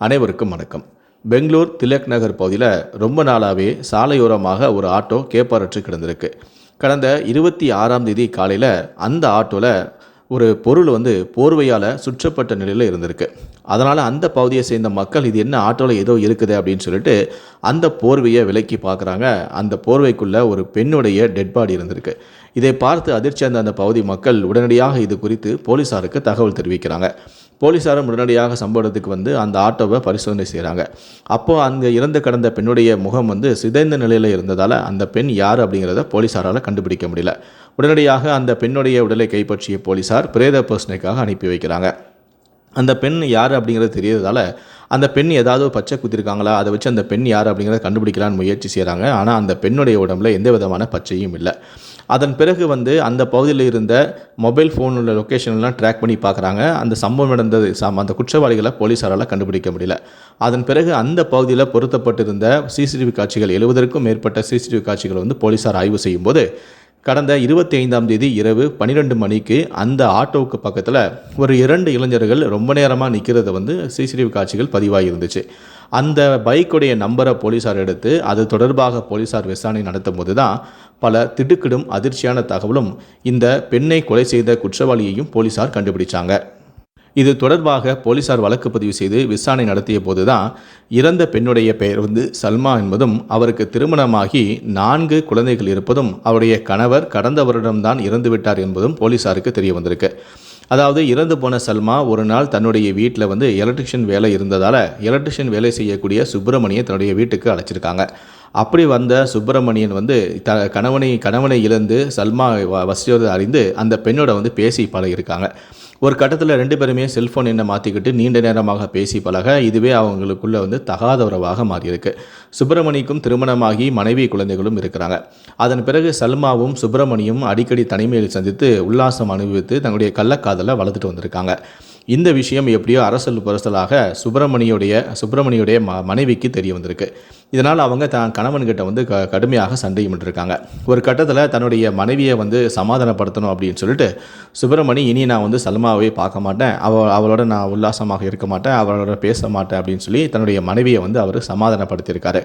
அனைவருக்கும் வணக்கம். பெங்களூர் திலக் நகர் பகுதியில் ரொம்ப நாளாகவே சாலையோரமாக ஒரு ஆட்டோ கேப்பாரற்று கிடந்திருக்கு. கடந்த இருபத்தி ஆறாம் தேதி காலையில் அந்த ஆட்டோவில் ஒரு பொருள் வந்து போர்வையால் சுற்றப்பட்ட நிலையில் இருந்திருக்கு. அதனால் அந்த பகுதியை சேர்ந்த மக்கள் இது என்ன ஆட்டோவில் ஏதோ இருக்குது அப்படின்னு சொல்லிட்டு அந்த போர்வையை விலக்கி பார்க்குறாங்க. அந்த போர்வைக்குள்ளே ஒரு பெண்ணுடைய டெட் பாடி இருந்திருக்கு. இதை பார்த்து அதிர்ச்சி அந்த அந்த பகுதி மக்கள் உடனடியாக இது குறித்து போலீஸாருக்கு தகவல் தெரிவிக்கிறாங்க. போலீஸாரும் உடனடியாக சம்பவத்துக்கு வந்து அந்த ஆட்டோவை பரிசோதனை செய்கிறாங்க அப்போது அங்கே இறந்து கடந்த பெண்ணுடைய முகம் வந்து சிதைந்த நிலையில் இருந்ததால் அந்த பெண் யார் அப்படிங்கிறத போலீஸாரால் கண்டுபிடிக்க முடியல. உடனடியாக அந்த பெண்ணுடைய உடலை கைப்பற்றிய போலீஸார் பிரேத பர்சனைக்காக அனுப்பி வைக்கிறாங்க. அந்த பெண் யார் அப்படிங்கிறது தெரியறதால அந்த பெண் ஏதாவது பச்சை குத்திருக்காங்களா? அதை வச்சு அந்த பெண் யார் அப்படிங்கிறத கண்டுபிடிக்கலான்னு முயற்சி செய்கிறாங்க ஆனால் அந்த பெண்ணுடைய உடம்புல எந்த விதமான பச்சையும் இல்லை. அதன் பிறகு வந்து அந்த பகுதியில் இருந்த மொபைல் ஃபோன் உள்ள லொக்கேஷன்லாம் ட்ராக் பண்ணி பார்க்குறாங்க. அந்த சம்பவம் நடந்தது. சம் அந்த குற்றவாளிகளை போலீஸாரால் கண்டுபிடிக்க முடியல. அதன் பிறகு அந்த பகுதியில் பொருத்தப்பட்டிருந்த சிசிடிவி காட்சிகள் எழுபதற்கும் மேற்பட்ட சிசிடிவி காட்சிகள் வந்து போலீஸார் ஆய்வு செய்யும்போது கடந்த இருபத்தி ஐந்தாம் தேதி இரவு பன்னிரெண்டு மணிக்கு அந்த ஆட்டோவுக்கு பக்கத்தில் ஒரு இரண்டு இளைஞர்கள் ரொம்ப நேரமாக நிற்கிறத வந்து சிசிடிவி காட்சிகள் பதிவாகி இருந்துச்சு. அந்த பைக்குடைய நம்பரை போலீஸார் எடுத்து அது தொடர்பாக போலீஸார் விசாரணை நடத்தும் போது தான் பல திடுக்கிடும் அதிர்ச்சியான தகவலும் இந்த பெண்ணை கொலை செய்த குற்றவாளியையும் போலீஸார் கண்டுபிடிச்சாங்க. இது தொடர்பாக போலீசார் வழக்கு பதிவு செய்து விசாரணை நடத்திய போதுதான் இறந்த பெண்ணுடைய பெயர் வந்து சல்மா என்பதும் அவருக்கு திருமணமாகி நான்கு குழந்தைகள் இருப்பதும் அவருடைய கணவர் கடந்த வருடம்தான் இறந்துவிட்டார் என்பதும் போலீசாருக்கு தெரிய வந்திருக்கு. அதாவது இறந்து போன சல்மா ஒரு நாள் தன்னுடைய வீட்டில் வந்து எலக்ட்ரிஷியன் வேலை இருந்ததால் எலக்ட்ரிஷியன் வேலை செய்யக்கூடிய சுப்பிரமணியை தன்னுடைய வீட்டுக்கு அழைச்சிருக்காங்க. அப்படி வந்த சுப்பிரமணியன் வந்து த கணவனை கணவனை இழந்து சல்மா வ- வசியோடு அறிந்து அந்த பெண்ணோட வந்து பேசி பழகியிருக்காங்க. ஒரு கட்டத்தில் ரெண்டு பேருமே செல்ஃபோன் என்ன மாற்றிக்கிட்டு நீண்ட நேரமாக பேசி பழக இதுவே அவங்களுக்குள்ள வந்து தகாத உறவாக மாறியிருக்கு. சுப்பிரமணிக்கும் திருமணமாகி மனைவி குழந்தைகளும் இருக்கிறாங்க. அதன் பிறகு சல்மாவும் சுப்பிரமணியும் அடிக்கடி தனிமையில் சந்தித்து உல்லாசம் அனுபவித்து தங்களுடைய கள்ளக்காதலை வளர்த்துட்டு வந்திருக்காங்க. இந்த விஷயம் எப்படியோ அரசல் பரசலாக சுப்பிரமணியுடைய சுப்பிரமணியுடைய ம மனைவிக்கு தெரிய வந்திருக்கு. இதனால் அவங்க தன் கணவன்கிட்ட வந்து க கடுமையாக சண்டையும் இருக்காங்க ஒரு கட்டத்தில் தன்னுடைய மனைவியை வந்து சமாதானப்படுத்தணும் அப்படின்னு சொல்லிட்டு சுப்பிரமணி இனி நான் வந்து சல்மாவை பார்க்க மாட்டேன். அவ அவளோட நான் உல்லாசமாக இருக்க மாட்டேன். அவளோட பேச மாட்டேன். அப்படின்னு சொல்லி தன்னுடைய மனைவியை வந்து அவர் சமாதானப்படுத்தியிருக்காரு.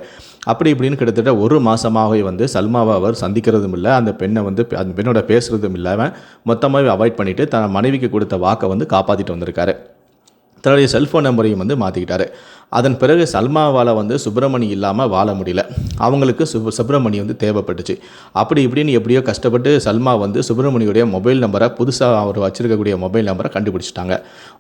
அப்படி இப்படின்னு கிட்டத்தட்ட ஒரு மாதமாகவே வந்து சல்மாவை அவர் சந்திக்கிறதும் இல்லை. அந்த பெண்ணை வந்து அந்த பெண்ணோட பேசுகிறதும் இல்லாமல் மொத்தமாகவே அவாய்ட் பண்ணிவிட்டு தன் மனைவிக்கு கொடுத்த வாக்கை வந்து காப்பாற்றிட்டு வந்திருக்காரு. தன்னுடைய செல்ஃபோன் நம்பரையும் வந்து மாற்றிக்கிட்டாரு அதன் பிறகு சல்மாவால் வந்து சுப்பிரமணி இல்லாமல் வாழ முடியல. அவங்களுக்கு சு சுப்பிரமணி வந்து தேவைப்பட்டுச்சு. அப்படி இப்படின்னு எப்படியோ கஷ்டப்பட்டு சல்மா வந்து சுப்பிரமணியுடைய மொபைல் நம்பரை புதுசாக அவர் வச்சுருக்கக்கூடிய மொபைல் நம்பரை கண்டுபிடிச்சிட்டாங்க.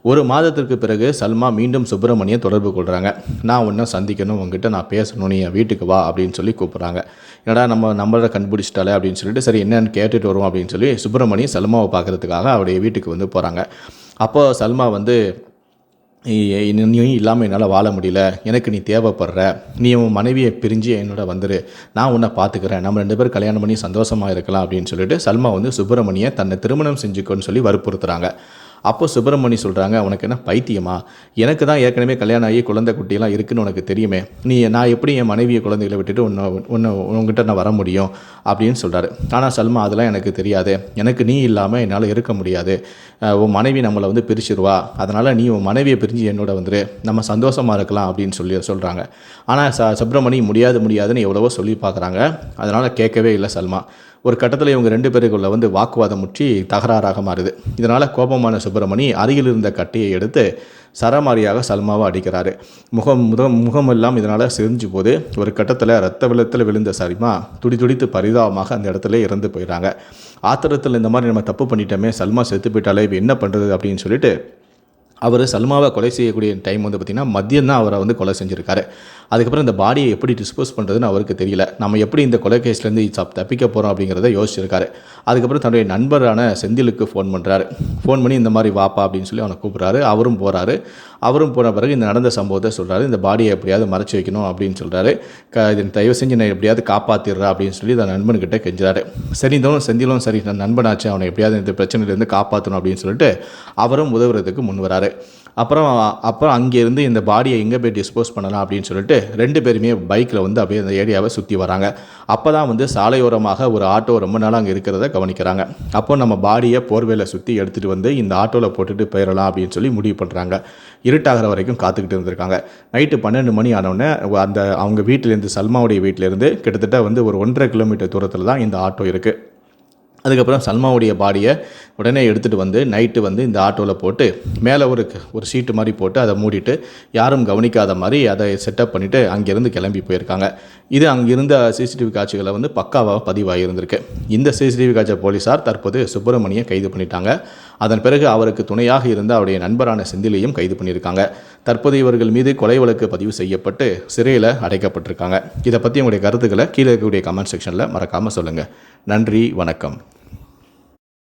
ஒரு மாதத்திற்கு பிறகு சல்மா மீண்டும் சுப்பிரமணியை தொடர்பு கொள்கிறாங்க நான் ஒன்றும் சந்திக்கணும் உங்ககிட்ட நான் பேசணும் நீ என் வீட்டுக்கு வா அப்படின்னு சொல்லி கூப்பிட்றாங்க. என்னடா நம்ம நம்பரை கண்டுபிடிச்சிட்டாலே அப்படின்னு சொல்லிட்டு சரி என்னென்னு கேட்டுட்டு வருவோம் அப்படின்னு சொல்லி சுப்பிரமணி சல்மாவை பார்க்குறதுக்காக அவருடைய வீட்டுக்கு வந்து போகிறாங்க அப்போ சல்மா வந்து நீ- இல்லாமல் என்னால் வாழ முடியல. எனக்கு நீ தேவைப்படுற. நீ உன் மனைவியை பிரிஞ்சு என்னோட வந்துரு. நான் உன்னை பார்த்துக்கிறேன் நம்ம ரெண்டு பேரும் கல்யாணம் பண்ணி சந்தோஷமாக இருக்கலாம். அப்படின்னு சொல்லிட்டு சல்மா வந்து சுப்பிரமணியை தன்னை திருமணம் செஞ்சுக்கோன்னு சொல்லி வற்புறுத்துறாங்க. அப்போ சுப்பிரமணி சொல்கிறாங்க உனக்கு என்ன பைத்தியமா? எனக்கு தான் ஏற்கனவே கல்யாணம் ஆகி குழந்தை குட்டியெல்லாம் இருக்குன்னு உனக்கு தெரியுமே. நீ நான் எப்படி என் மனைவியை குழந்தைகளை விட்டுட்டு உன்னை உன்னை உங்ககிட்ட நான் வர முடியும்? அப்படின்னு சொல்கிறாரு ஆனால் சல்மா அதெல்லாம் எனக்கு தெரியாது. எனக்கு நீ இல்லாமல் என்னால் இருக்க முடியாது. உன் மனைவி நம்மளை வந்து பிரிச்சிருவா. அதனால் நீ உன் மனைவியை பிரிஞ்சு என்னோட வந்துரு. நம்ம சந்தோஷமாக இருக்கலாம். அப்படின்னு சொல்லி சொல்கிறாங்க ஆனால் ச சுப்பிரமணி முடியாது முடியாதுன்னு எவ்வளவோ சொல்லி பார்க்குறாங்க. அதனால் கேட்கவே இல்லை சல்மா. ஒரு கட்டத்தில் இவங்க ரெண்டு பேருக்குள்ள வந்து வாக்குவாதம் முற்றி தகராறாக மாறுது. இதனால் கோபமான சுப்பிரமணி அருகில் இருந்த கட்டியை எடுத்து சரமாரியாக சல்மாவை அடிக்கிறாரு. முகம் முகம் முகமெல்லாம் இதனால் சிரிஞ்சு போது ஒரு கட்டத்தில் ரத்த வெள்ளத்தில் விழுந்த சல்மா துடி துடித்து பரிதாபமாக அந்த இடத்துல இறந்து போயிடுறாங்க ஆத்திரத்தில் இந்த மாதிரி நம்ம தப்பு பண்ணிட்டோமே சல்மா செத்து போயிட்டாலே இப்போ என்ன பண்ணுறது அப்படின்னு சொல்லிட்டு அவர் சல்மாவை கொலை செய்யக்கூடிய டைம் வந்து பார்த்திங்கன்னா மதியம் தான் அவரை வந்து கொலை செஞ்சுருக்காரு. அதுக்கப்புறம் இந்த பாடியை எப்படி டிஸ்போஸ் பண்ணுறதுன்னு அவருக்கு தெரியல. நம்ம எப்படி இந்த கொலை கேஸ்லேருந்து தப்பிக்க போகிறோம் அப்படிங்கிறத யோசிச்சிருக்காரு. அதுக்கப்புறம் தன்னுடைய நண்பரான செந்திலுக்கு ஃபோன் பண்ணுறாரு ஃபோன் பண்ணி இந்த மாதிரி வாப்பா அப்படின்னு சொல்லி அவனை கூப்பிட்றாரு. அவரும் போகிறாரு அவரும் போன பிறகு இந்த நடந்த சம்பவத்தை சொல்கிறாரு இந்த பாடியை எப்படியாவது மறைச்சி வைக்கணும் அப்படின்னு சொல்கிறாரு க இதை தயவு செஞ்சு நான் எப்படியாவது காப்பாற்றிடுறா அப்படின்னு சொல்லி தன் நண்பன்கிட்ட கெஞ்சுறாரு. சரி இந்த செந்திலும் சரி நான் நண்பனாச்சு. அவனை எப்படியாவது இந்த பிரச்சனையிலேருந்து காப்பாற்றணும் அப்படின்னு சொல்லிட்டு அவரும் உதவுறதுக்கு முன் வராரு. அப்புறம் அப்புறம் அங்கேருந்து இந்த பாடியை எங்கே போய் டிஸ்போஸ் பண்ணலாம் அப்படின்னு சொல்லிட்டு ரெண்டு பேருமே பைக்கில் வந்து அப்படியே அந்த ஏரியாவை சுற்றி வராங்க. அப்போ தான் வந்து சாலையோரமாக ஒரு ஆட்டோ ரொம்ப நாள் அங்கே இருக்கிறத கவனிக்கிறாங்க. அப்போ நம்ம பாடியை போர்வையில் சுற்றி எடுத்துகிட்டு வந்து இந்த ஆட்டோவில் போட்டுட்டு போயிடலாம் அப்படின்னு சொல்லி முடிவு பண்ணுறாங்க இருட்டாகிற வரைக்கும் காத்துக்கிட்டு இருந்திருக்காங்க. நைட்டு பன்னெண்டு மணி ஆனவுடனே அந்த அவங்க வீட்டிலேருந்து சல்மாவுடைய வீட்டிலேருந்து கிட்டத்தட்ட வந்து ஒரு ஒன்றரை கிலோமீட்டர் தூரத்தில் தான் இந்த ஆட்டோ இருக்குது அதுக்கப்புறம் சல்மாவுடைய பாடியை உடனே எடுத்துகிட்டு வந்து நைட்டு வந்து இந்த ஆட்டோவில் போட்டு மேலே ஒரு ஒரு சீட்டு மாதிரி போட்டு அதை மூடிட்டு யாரும் கவனிக்காத மாதிரி அதை செட்டப் பண்ணிவிட்டு அங்கேருந்து கிளம்பி போயிருக்காங்க. இது அங்கிருந்த சிசிடிவி காட்சிகளை வந்து பக்காவாக பதிவாகியிருந்திருக்கு இந்த சிசிடிவி காட்சி போலீஸார் தற்போது சுப்பிரமணியை கைது பண்ணிட்டாங்க. அதன் பிறகு அவருக்கு துணையாக இருந்த அவருடைய நண்பரான செந்திலையும் கைது பண்ணியிருக்காங்க. தற்போது இவர்கள் மீது கொலை வழக்கு பதிவு செய்யப்பட்டு சிறையில் அடைக்கப்பட்டிருக்காங்க. இதை பற்றி உங்களுடைய கருத்துக்களை கீழே இருக்கக்கூடிய கமெண்ட் செக்ஷனில் மறக்காமல் சொல்லுங்கள் நன்றி வணக்கம்.